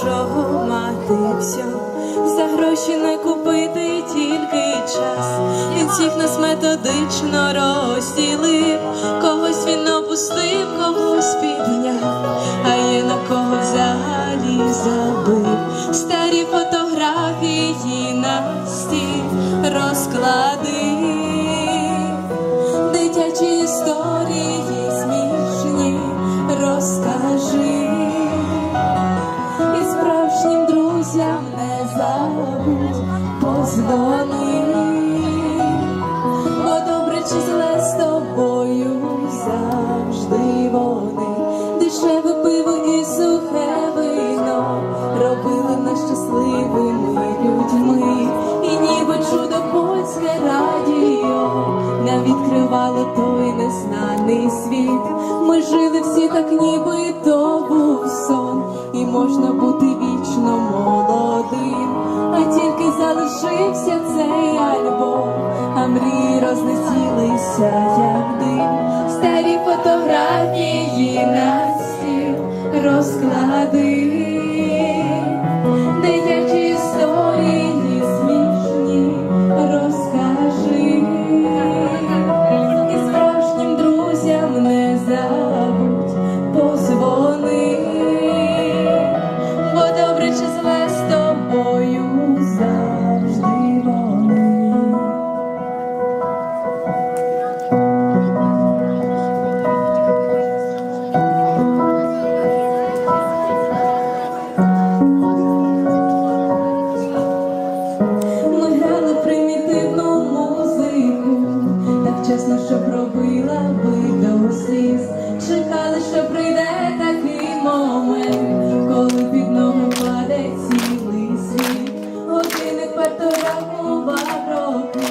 Чого мати все за гроші не купити тільки час. Він всіх нас методично розділив, когось він опустив, когось підняв, а є на кого взагалі забив. Старі фотографії на стіл розклад. Позвони, бо добре чи зле з тобою завжди вони. Дешеве пиво і сухе вино робили нас щасливими людьми, і ніби чудо польське радіо нам відкривало той незнаний світ. Ми жили всі так, ніби то як дим, старі фотографії Ми грали примітивну музику, так чесно, що пробила би до сліз. Чекали, що прийде такий момент, коли під ноги паде цілий світ. Годинник варто рахував роки,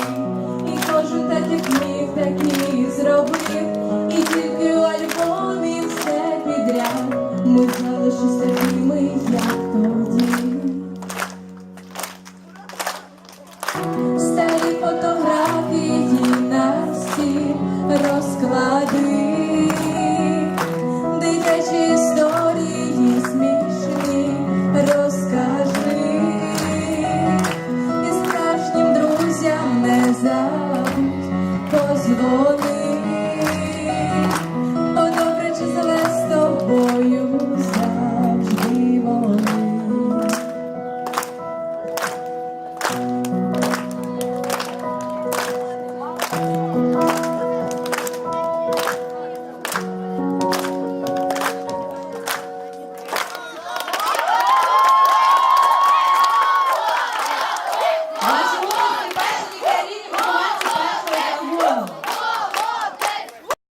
і кожен так як міг, зробив. І тільки у альбомі все підряд. Ми залишились такими, як тоді. Фотографії на стіл розклади,